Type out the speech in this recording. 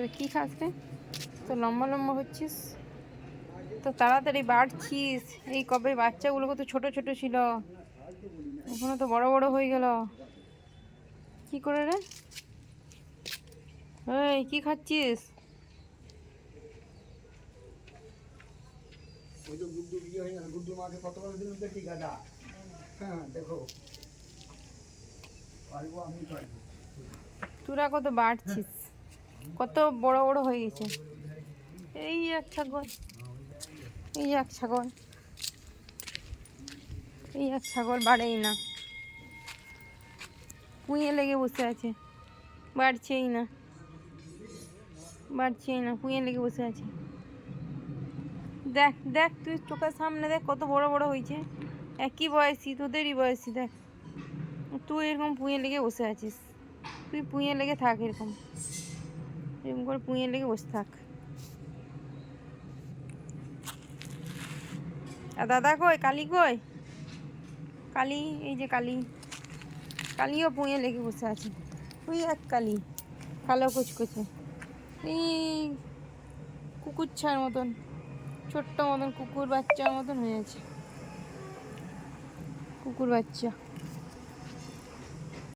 তো কি খাস রে? তো লম্বা লম্বা হচ্ছিস। তো তাড়াতাড়ি বাড়ছিস। এই কবে বাচ্চাগুলো কত ছোট ছোট ছিল? এখনও তো বড় বড় হয়ে গেল। কি করে রে? এই কি খাচ্ছিস? ওই যে গুড্ডু বিয়ে হয়ে গেল গুড্ডু মাকে কতবার দিলাম দেখি গাদা? হ্যাঁ দেখো। পারব আমি পারব। তোরা কত বাড়ছিস? কত বড় বড় হয়ে গেছে। এই এক ছাগল, এই এক ছাগল, এই এক ছাগল বাড়েই না। কুঁয়ে লেগে বসে আছে, বাড়ছেই না বাড়ছেই না পুঁয়ে লেগে বসে আছে। দেখ দেখ, তুই চোখের সামনে দেখ কত বড় বড় হয়েছে। একই বয়সী, তোদেরই বয়সী, দেখ। তুই এরকম পুঁয়ে লেগে বসে আছিস। তুই পুঁয়ে লেগে থাক এরকম। এরকম করে পুঁয়ে লেগে বসে থাক। আর দাদা কই? কালি কই? কালি, এই যে কালি। কালিও পুঁয়ে লেগে বসে আছে। তুই এক কালি, কালো কুচকুচে। এই কুকুরছার মতন, ছোট্ট মতন কুকুর বাচ্চার মতন হয়ে আছে। কুকুর বাচ্চা।